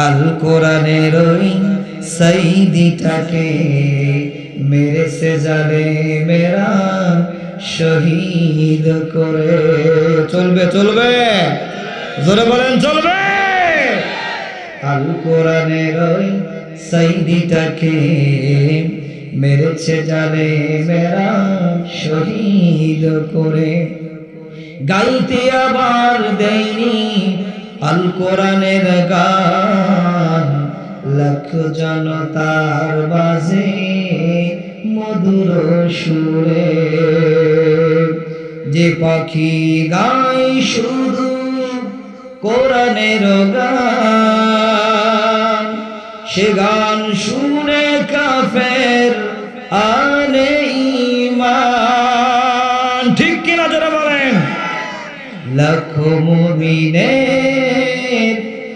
আল কোরআনের ওই সাইদিটাকে মেরে সে যাবে মেরা শহীদ করে। চলবে চলবে। জোরে বলেন, চলবে। আল কোরআনের ওই সাইদিটাকে মেরেছে জানে মেরা শহীদ করে। গাইতে আবার দেয়নি আল কোরআনের গান, লাখ জনতার বাজে মধুর সুরে। যে পাখি গাই শুধু কোরআনের গান, সে গান শুনে কাফের আনে লাখ মুমিনের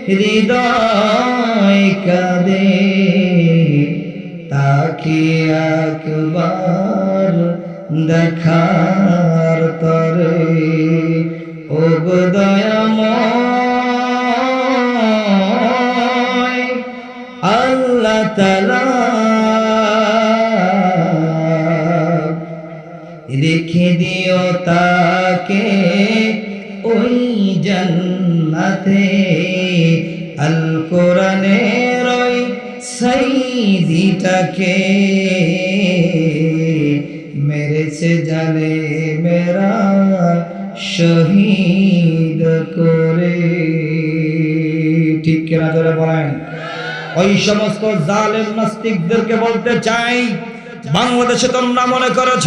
হৃদয় কাঁদে। তাকে একবার দেখার তরে, ও দয়াময় আল্লাহ তালা রেখে দিও তাকে। জান্নাতে আল কোরআনের ওই সাইদিটাকে মেরেছে জানে মেরা শহীদ করে। ঠিক কেনা ধরে বলেন? ওই সমস্ত জালেম নাস্তিকদেরকে বলতে চাই, বাংলাদেশে তোমরা মনে করেছ,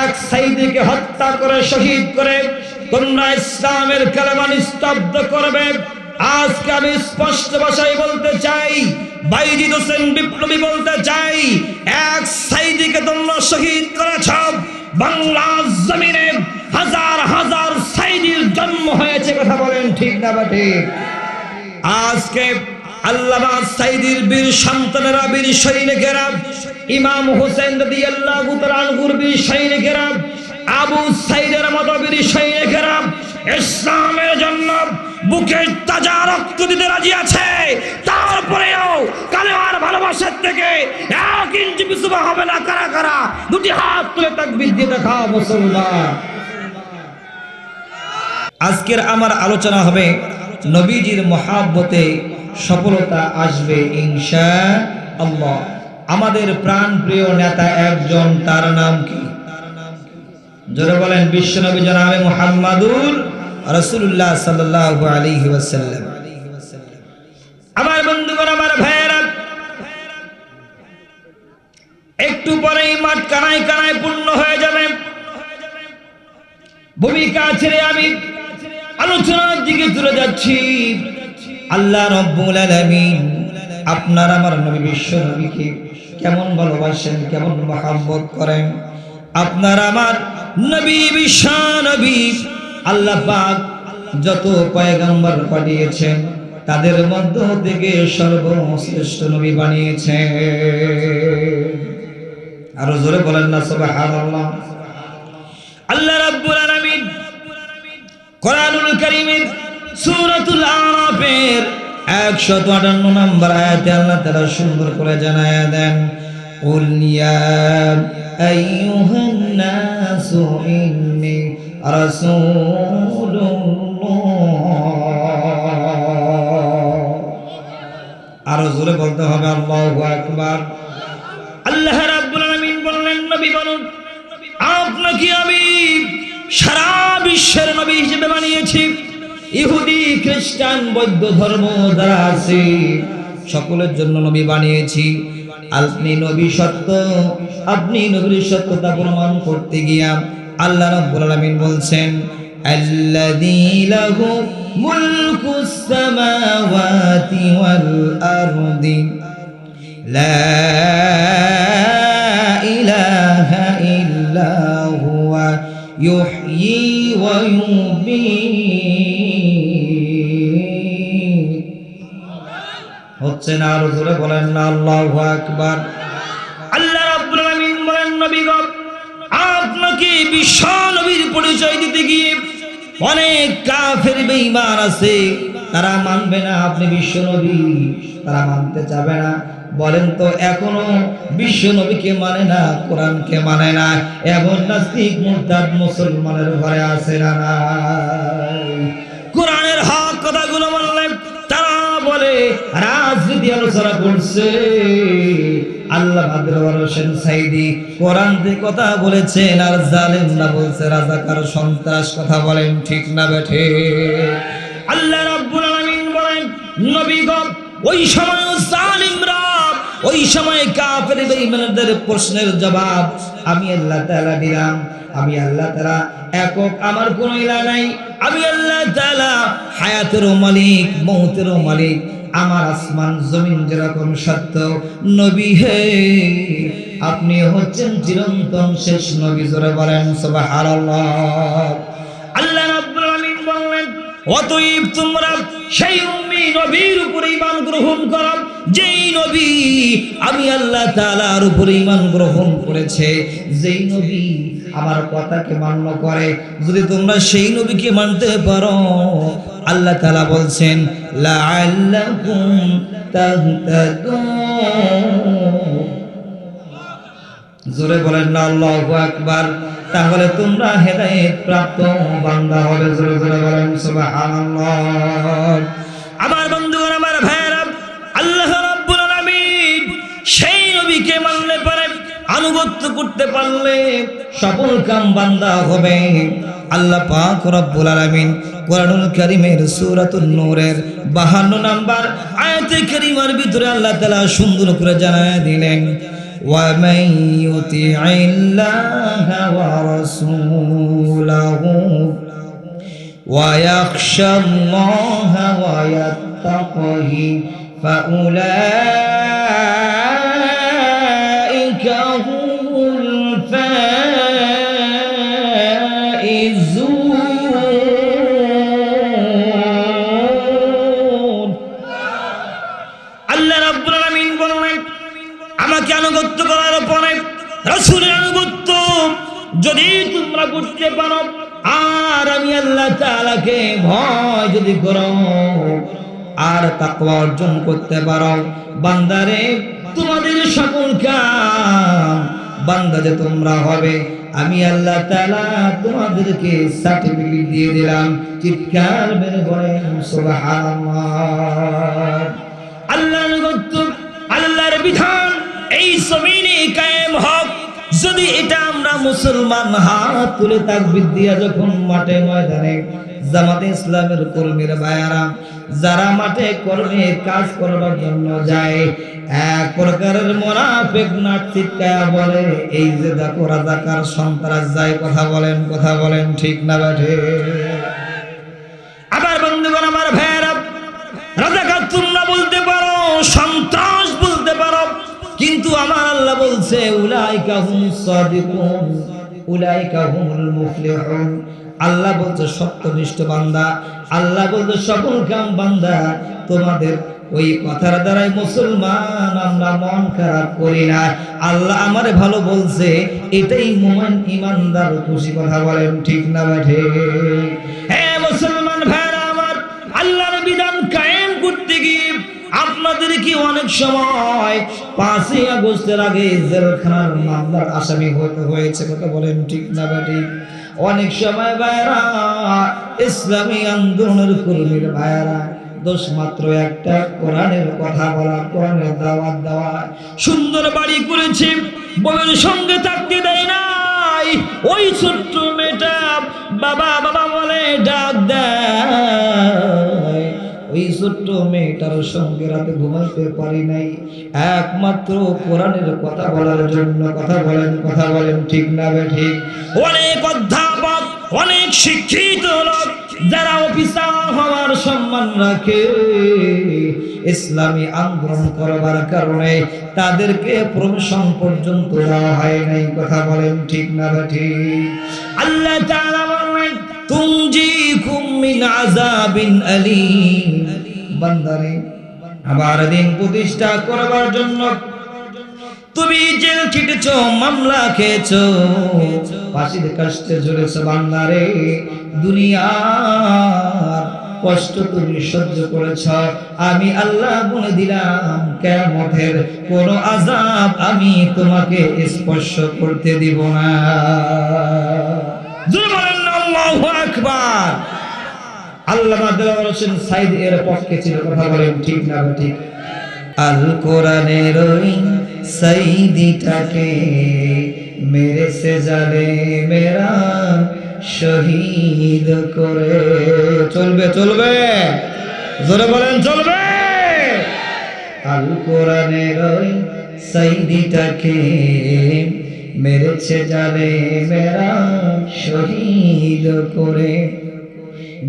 এক সাইদিকে হত্যা করে, শহীদ করে তোমরা ইসলামের কালেমা নিস্তব্ধ করবে। আজকে আমি স্পষ্ট ভাষায় বলতে চাই, বাইজিদ হোসেন বিপ্লবী বলতে চাই, এক সাইদিকে তোমরা শহীদ করেছ। বাংলা জমিনে হাজার হাজার সাইদির জন্ম হয়েছে, কথা বলেন ঠিক না বা ঠিক আজকে আল্লামা সাইদির বীর সন্তানেরা, বীর সৈনিকেরা, ইমাম হোসেন রদি আল্লাহ আনহুর বীর সৈনিকেরা আবু সাইদের মতো সৈনিকেরা ইসলামের জন্য বুকের তাজা রক্ত দিতে রাজি আছে। তারপরেও কালেমার ভালোবাসার থেকে এক ইঞ্চি পিছুবা হবে না। কারা কারা? দুটি হাত তুলে তাকবীর দিয়ে দেখা মুসলমান। আজকের আমার আলোচনা হবে নবীজির মহাব্বতে সফলতা আসবে ইনশা আল্লাহ। আমাদের প্রাণ প্রিয় নেতা একজন, তার নাম কি? জোরে বলেন বিশ্ব নবী জনাবে মুহাম্মাদুর আলাইহি ওয়াসাল্লাম। আমার বন্ধুগণ, আমার ভাইয়েরা, একটু পরেই মাঠ কানায় কানায় পূর্ণ হয়ে যাবে। ভূমিকা ছেড়ে আমি আলোচনার দিকে চলে যাচ্ছি। আল্লাহ রব্বুল আলামিন আপনার আমার নবী বিশ্ব নবীকে কেমন ভালোবাসেন, কেমন করেন? আপনার আমার নবী বিশ্ব নবী, আল্লাহ পাক যত পয়গম্বর পাঠিয়েছেন, তাদের মধ্য থেকে সর্বশ্রেষ্ঠ নবী বানিয়েছেন। আরও জোরে বলেন না, সুবহানাল্লাহ। আল্লাহ রাব্বুল আলামিন কোরআনুল কারীমের সূরাতুল আরাফের 158 নম্বর আয়াতে আল্লাহ তাআলা সুন্দর করে জানায়া দেন قل يا أيها الناس إني رسول الله আরো জোরে বলতে হবে আল্লাহু আকবার আল্লাহ রাব্বুল আলামিন বললেন নবী বলুন আপনাকে আমি সারা বিশ্বের নবী হিসেবে বানিয়েছি ইহুদি খ্রিস্টান বৌদ্ধ ধর্ম যারা আছে সকলের জন্য নবী বানিয়েছি আপনি নবী সত্য, আপনি নবীর সত্যতা প্রমাণ করতে গিয়া আল্লাহ রাব্বুল আলামিন বলছেন, আল্লাযী লাহু মুলকুস সামাওয়াতি ওয়াল আরদি, লা ইলাহা ইল্লা হুয়া ইউহয়ী ওয়া ইউমীত। হচ্ছে না, আরও জোরে বলেন না, আল্লাহু আকবার। আল্লাহ রাব্বুল আলামিন বলেন আপনাকে বিশ্ব নবীর পরিচয় দিতে গিয়ে অনেক কাফের বেঈমান আছে। তারা মানবে না আপনি বিশ্ব নবী, তারা মানতে চাবে না। বলেন তো, এখনও বিশ্ব নবীকে মানে না, কোরআনকে মানে না? এমন নাস্তিক, মুরতাদ মুসলমানের ঘরে আছে না কোরআনের হক কথাগুলো তারা বলে রাজনীতি আলোচনা করছে, আল্লাহ ভাদ্রবর হোসেন সাইদি কোরআন কথা বলেছেন, আর জালেম না বলছে, রাজাকার সন্ত্রাস, কথা বলেন ঠিক না বেঠে। আল্লাহ রাব্বুল আলামিন বলেন নবীগণ ওই সময় ওই সময় কাফের বেঈমানদের প্রশ্নের জবাব, আমি আল্লাহ তাআলা দিলাম, আমি আল্লাহ তাআলা একক, আমার কোনো ইলা নাই। আমি আল্লাহ তাআলা হায়াতেরও মালিক, মৌতেরও মালিক, আমার আসমান, জমিন যেরকম সত্য, নবী হে। আপনি হচ্ছেন চিরন্তন শেষ নবী, জোরে বলেন, সুবহানাল্লাহ। আল্লাহ রাব্বুল আলামিন বললেন, অতএব তোমরা সেই উম্মি নবীর উপর ঈমান গ্রহণ করো যেই নবী আমি আল্লাহ তাআলার উপর ঈমান গ্রহণ করেছে, যেই নবী আমার কথাকে মান্য করে, যদি তোমরা সেই নবীকে মানতে পারো, আল্লাহ তাআলা বলছেন জোরে বলেন না, আল্লাহু আকবার। তাহলে তোমরা হেদায়েত প্রাপ্ত বান্দা হবে, জোরে জোরে বলেন, সুবহানাল্লাহ। আমার বন্ধুগণ, আমার ভাইয়েরা, আল্লাহ সেই নবীকে মানলে পারে আনুগত্য করতে পারলে সকল কাম বান্দা হবে। আল্লাহ পাক রব্বুল আলামিন কোরআনুল কারীমের সূরাতুন নূরের 52 নাম্বার আয়াতে কারীমার ভিতরে আল্লাহ তাআলা সুন্দর করে জানায় দিলেন, ওয়া মান ইউতিইল্লাহা ওয়া রাসূলাহু ওয়া ইয়াখশা আল্লাহ ওয়া ইয়াত্তাকিহি ফাউলা আমাকে আনুগত্য করার পরে রাসূলের আনুগত্য, যদি তোমরা করতে পারো, আর আমি আল্লাহ তাআলাকে ভয় যদি করো, আর তাকওয়া অর্জন করতে পারো, বান্দারে, তোমাদের সকল কাম বান্দা যে তোমরা হবে, আমি আল্লাহ তাআলা তোমাদেরকে সার্টিফিকেট দিয়ে দিলাম। চিৎকার বের সুবহানাল্লাহ। আল্লাহর আল্লাহর বিধান কায়েম হক। যদি এটা আমরা মুসলমান হাত তুলে তাকবীর দিয়া যখন মাঠে ময়দানে জামাতে ইসলামের কর্মীর ভাইয়ারা, যারা মাঠে কর্মে কাজ করবার জন্য যায়, এক প্রকারের মোনাফেক নাট চিৎকায়া বলে, এই যে দেখো রাজাকার সন্ত্রাস যায়, কথা বলেন কথা বলেন, ঠিক না বেঠে বলছে আল্লাহ বলছে, সত্যনিষ্ঠ বান্দা। আল্লাহ বলছে কাম বান্দা। তোমাদের ওই কথার দ্বারাই মুসলমান, আমরা মন খারাপ করি না। আল্লাহ আমারে ভালো বলছে, এটাই মোমেন ইমানদার খুশি কথা বলেন, ঠিক না বেঠে? কি অনেক সময়? পাঁচই আগস্টের আগে জেলখানার মামলার আসামি হয়েছে, কথা বলেন ঠিক না ঠিক? অনেক সময় ভাইরা ইসলামী আন্দোলনের কর্মীর ভাইরা দোষ মাত্র একটা, কোরআনের কথা বলা, কোরআনের দাওয়াত দেওয়া। সুন্দর বাড়ি করেছে, বউয়ের সঙ্গে থাকতে দেয় নাই। ওই ছোট্ট মেয়েটা বাবা বাবা বলে, ডাক দেয়। ওই ছোট্ট মেয়েটার সঙ্গে রাতে ঘুমাইতে পারি নাই। একমাত্র কোরআনের কথা বলার জন্য কথা বলেন কথা বলেন, ঠিক না বে ঠিক? অনেক অধ্যাপক, অনেক শিক্ষিত লোক, যারা অফিসার হওয়ার সম্মান রাখে। ইসলামী আন্দোলন করবার কারণে তাদেরকে প্রমোশন পর্যন্ত দেওয়া হয় নাই। কথা বলেন, ঠিক না ঠিক? আল্লাহ প্রতিষ্ঠা করবার জন্য তুমি জেল মামলা দুনিয়ার কষ্ট তুমি সহ্য করেছ। আমি আল্লাহ বলে দিলাম কেমতের কোন আজাব আমি তোমাকে স্পর্শ করতে দিব না জোরে বলেন না আল্লাহু আকবার। আল্লাহ হোসেন সাইদ এর পক্ষে ছিল কথা বলেন, ঠিক না ঠিক আল কোরআনের ওই সাইদিটাকে মেরে সে জালে মেরা শহীদ করে। চলবে চলবে। জোরে বলেন, চলবে। আল কোরআনের ওই সাইদিটাকে মেরেছে জালে মেরা শহীদ করে।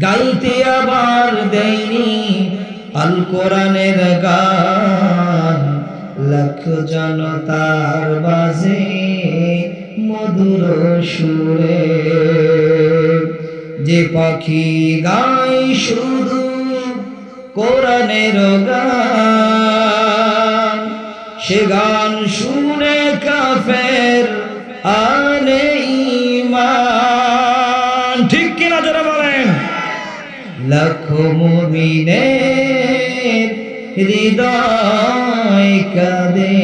গাইতে আবার দেয়নি আল কোরআনের গান। লাখ জনতার বাজে মধুর সুরে। যে পাখি গাই শুধু কোরআনের গান, সে গান শুনে লাখ মুমিনের হৃদয় কাঁদে।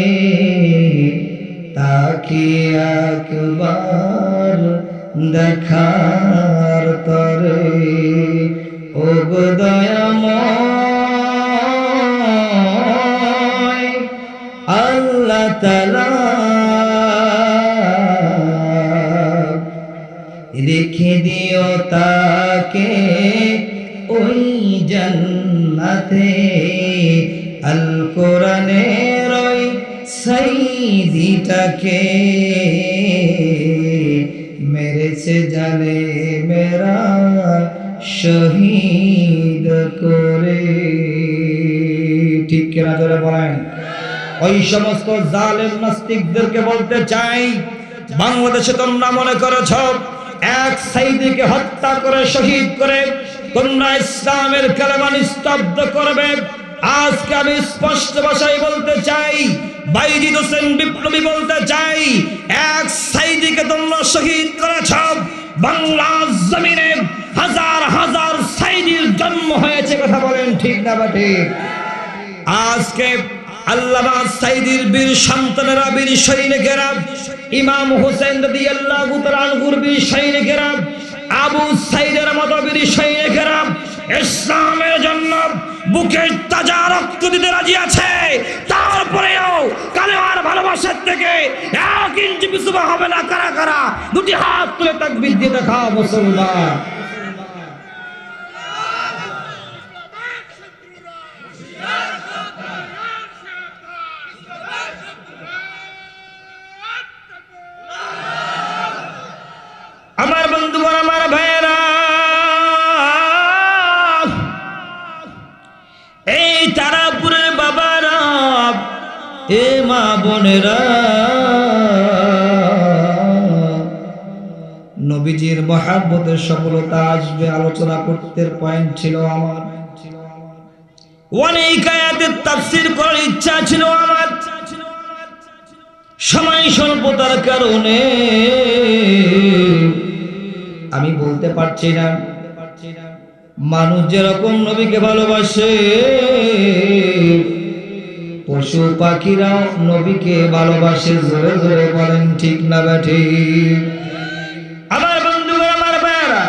তাকে একবার দেখার তরে, ও দয়াময় আল্লাহ তালা রেখে দিও তাকে সাইদিটাকে মেরেছে জানে মেরা শহীদ করে ঠিক কিনা ধরে বলেন ওই সমস্ত জালেম নাস্তিকদেরকে বলতে চাই, বাংলাদেশে তোমরা মনে করেছ, এক সাইদিকে হত্যা করে, শহীদ করে, তোমরা ইসলামের কালেমা নিস্তব্ধ করবে। আজকে আমি স্পষ্ট ভাষায় বলতে চাই বাইজিদ হোসেন বিপ্লবী বলতে চাই, এক সাইদিকে তোমরা শহীদ করেছ। বাংলা জমিনে হাজার হাজার সাইদির জন্ম হয়েছে, কথা বলেন ঠিক না বা আজকে আল্লামা সাইদির বীর সন্তানেরা, বীর সৈনিকেরা, ইমাম হোসেন রদি আল্লাহ গুতরানগুর বীর সৈনিকেরা, আবু সাইদের মতো বীর সৈনিকেরা, ইসলামের জন্য বুকের তাজা রক্ত দিতে রাজি আছে। তারপরেও কালেমার ভালোবাসার থেকে এক ইঞ্চি পিছুবা হবে না, কারা কারা? দুটি হাত তুলে তাকবীর দিয়ে দেখা মুসলমান। আমার নবীজির মহাব্বতের সফলতা আসবে, আলোচনা করতে পয়েন্ট ছিল আমার। অনেক আয়াতের তাফসির করার ইচ্ছা ছিল আমার। সময় স্বল্পতার কারণে আমি বলতে পারছি না। মানুষ যেরকম নবীকে ভালোবাসে পশু পাখিরাও নবীকে ভালোবাসে জোরে জোরে বলেন ঠিক না ব্যাঠি আমার বন্ধু আমার ভাইয়ারা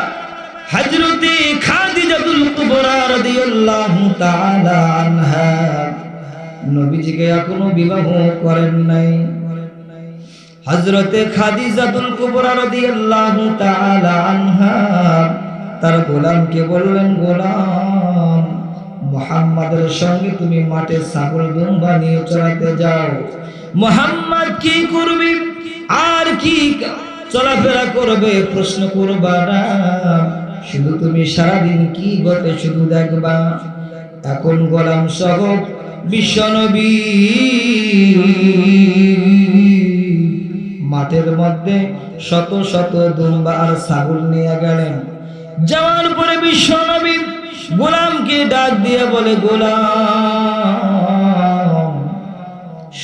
হজরতি খাদিজাতুল কুবরা রাদিয়াল্লাহু তাআলা আনহা। নবীজিকে এখনও বিবাহ করেন নাই। হজরতে খাদিজাতুল কুবরা রাদিয়াল্লাহু তাআলা আনহা তার গোলামকে বললেন গোলাম মুহাম্মাদের সঙ্গে তুমি মাঠে ছাগল দুম্বা নিয়ে চড়াতে যাও। মুহাম্মদ কি করবে? আর কি চলাফেরা করবে? প্রশ্ন করবা না। শুধু তুমি সারাদিন কি ঘটে শুধু দেখবা। এখন গোলাম সহ বিশ্বনবী মাঠের মধ্যে শত শত দুম্বা আর ছাগল নিয়ে গেলেন। যাওয়ার পরে বিশ্বনবী গোলামকে ডাক দিয়ে বলে, গোলাম,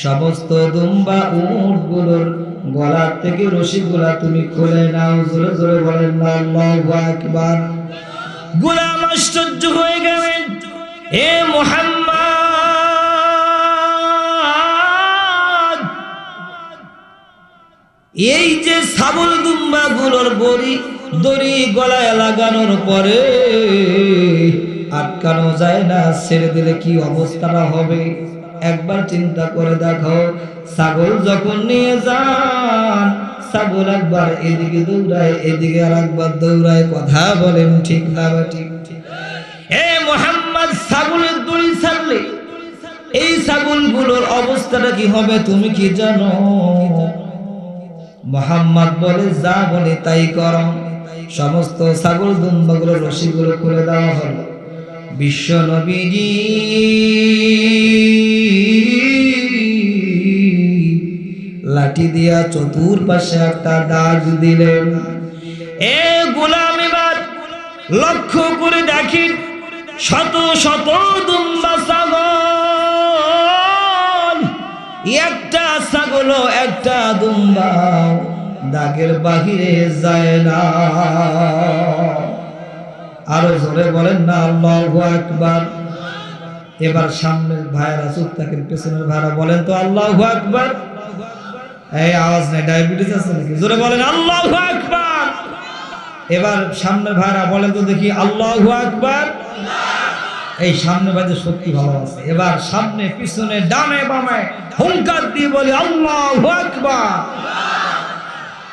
সমস্ত দুম্বা উটগুলোর গলার থেকে রশি গুলা তুমি খুলে নাও। জোরে জোরে বলেন আকবার। গোলাম আশ্চর্য হয়ে গেলেন, এ মোহাম্মদ, এই যে ছাগল দুম্বা গুলোর বড়ি দড়ি গলায় লাগানোর পরে আটকানো যায় না, ছেড়ে দিলে কি অবস্থাটা হবে? একবার চিন্তা করে দেখো, ছাগল যখন নিয়ে যান, ছাগল একবার এদিকে দৌড়ায়, এদিকে আর একবার দৌড়ায়, কথা বলেন ঠিক না বা ঠিক? এ মোহাম্মদ, ছাগলের দড়ি ছাড়লে এই ছাগলগুলোর অবস্থাটা কি হবে তুমি কি জানো? মোহাম্মদ বলে, যা বলে তাই কর। সমস্ত ছাগল দুম্বাগুলো রশিগুলো খুলে দেওয়া হলো। বিশ্ব নবীজি লাঠি দিয়া চতুর্পাশে একটা দাগ দিলেন। এ গোলাম লক্ষ্য করে দেখি, শত শত দুম্বা ছাগল। একটা ছাগল একটা দুম্বা। দাগের বাহিরে যায় না। আরও জোরে বলেন না, আল্লাহু আকবার। এবার সামনের ভাইয়েরা চুপ থাকেন, পেছনের ভাইরা বলেন তো, আল্লাহু আকবার। এই আওয়াজ নেই, ডায়াবেটিস আছে নাকি? জোরে বলেন, আল্লাহু আকবার। এবার সামনের ভাইরা বলেন তো দেখি, আল্লাহু আকবার। এই সামনে ভাইদের সত্যি ভালো আছে। এবার সামনে, পিছনে, ডানে বামে হুঙ্কার দিয়ে বলি, আল্লাহু আকবার।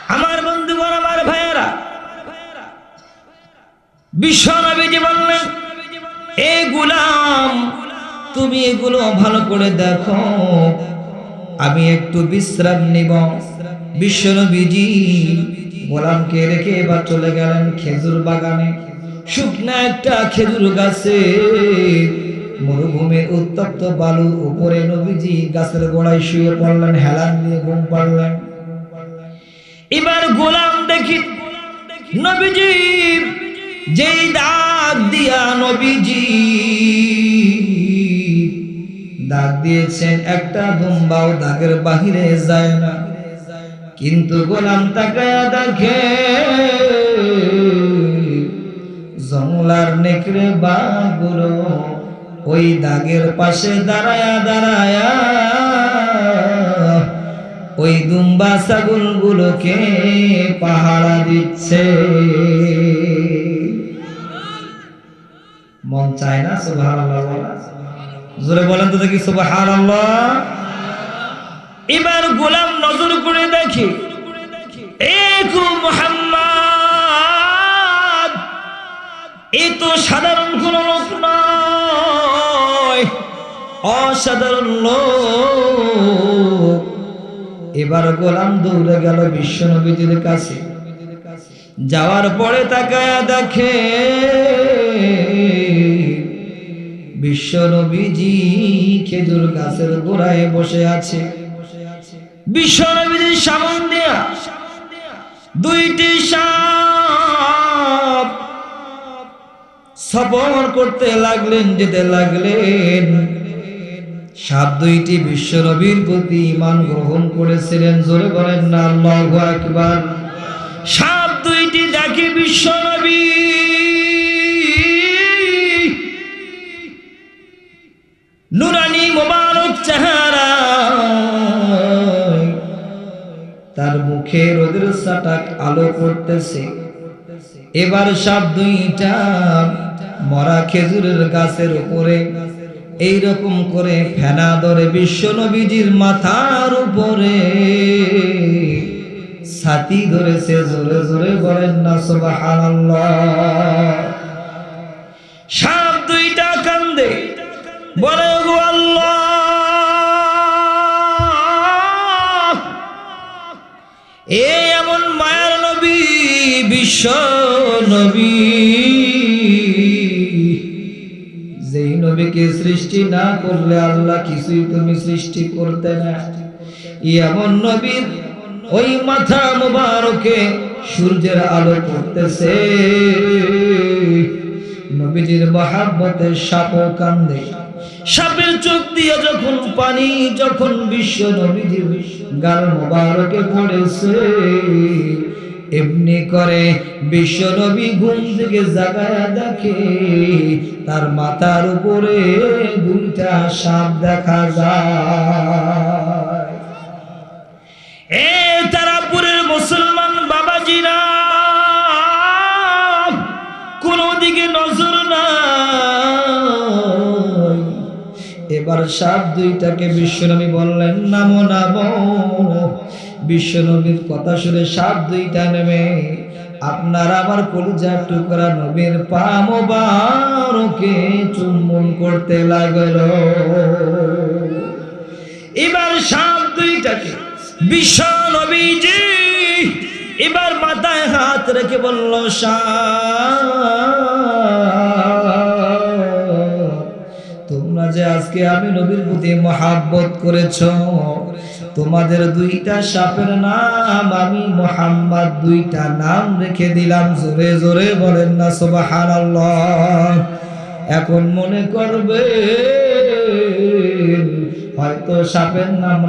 আমার বন্ধুগণ আমার ভাইয়েরা, বিশ্বনবীজি বললেন, এ গুলাম, তুমি এগুলো ভালো করে দেখো। আমি একটু বিশ্রাম নিব। বিশ্বনবীজি গোলামকে রেখে এবার চলে গেলেন খেজুর বাগানে। শুকনা একটা খেজুর গাছে মরুভূমির উত্তপ্ত বালু উপরে নবীজি গাছের গোড়ায় শুয়ে পড়লেন, হেলান দিয়ে ঘুম পাড়লেন। এবার গোলাম দেখি, নবীজি, যেই দাগ দিয়া নবীজি, দাগ দিয়েছেন একটা দুম্বাও দাগের বাহিরে যায় না। কিন্তু গোলাম তাকায়া দেখে জংলার নেকড়ে বাগুলো ওই দাগের পাশে দাঁড়ায়া দাঁড়ায়া ওই দুম্বা ছাগল গুলোকে পাহারা দিচ্ছে। মন চায় না সুবাহ জোরে বলেন তো দেখি সুবাহ এবার গোলাম নজর করে দেখি এ তো সাধারণ কোন লোক নয়, অসাধারণ লোক। এবার গোলাম দৌড়ে গেল বিশ্ব নবীজির কাছে। যাওয়ার পরে তাকায়া দেখে বিশ্ব নবীজি খেজুর গাছের গোড়ায় বসে আছে। বিশ্ব নবীজির সামন দেয়া দুইটি সাপ সফর করতে লাগলেন, যেতে লাগলেন। সাপ দুইটি বিশ্ব নবীর প্রতি ইমান গ্রহণ করেছিলেন। জোরে বলেন না, আল্লাহু আকবার। সাপ দুইটি দেখে বিশ্ব নবী। নুরানি মোবারক চেহারা। তার মুখে রোদের সাটাক আলো করতেছে এবার সাপ দুইটা মরা খেজুরের গাছের উপরে এই রকম করে ফেনা ধরে বিশ্ব নবীজির মাথার উপরে। ছাতি ধরেছে, জোরে জোরে বলেন না, সুবহানাল্লাহ। সাপ দুইটা কান্দে, বলে গো আল্লাহ! এ এমন মায়ার নবী, বিশ্ব নবী। নবীকে সৃষ্টি না করলে আল্লাহ কিছুই তুমি সৃষ্টি করতে না। এমন নবীর ওই মাথা মুবারকে সূর্যের আলো পড়তেছে। নবীজির মহাব্বতের সাপ কান্দে। সাপের চোখ দিয়ে যখন পানি, যখন বিশ্ব নবীজির গাল মোবারকে পড়েছে এমনি করে বিশ্বনবী ঘুম থেকে জাগায়া দেখে, তার মাথার উপরে দুইটা সাপ দেখা যায়। এ তারাপুরের মুসলমান বাবাজিরা, কোন দিকে নজর নাই। এবার সাপ দুইটাকে বিশ্বনবী বললেন, নামো নামো। বিশ্বনবীর কথা শুনে সাপ দুইটা নেমে, আপনার আমার কলিজার টুকরা নবীর পা চুম্বন করতে লাগল। এবার সাপ দুইটাকে বিশ্ব নবীজি এবার মাথায় হাত রেখে বলল তোমরা যে আজকে আমি নবীর প্রতি মহাব্বত করেছ তোমাদের দুইটা সাপের নাম আমি মোহাম্মদ, দুইটা নাম রেখে দিলাম। জোরে জোরে বলেন না সোবাহান এখন মনে করবে হয়তো সাপের নাম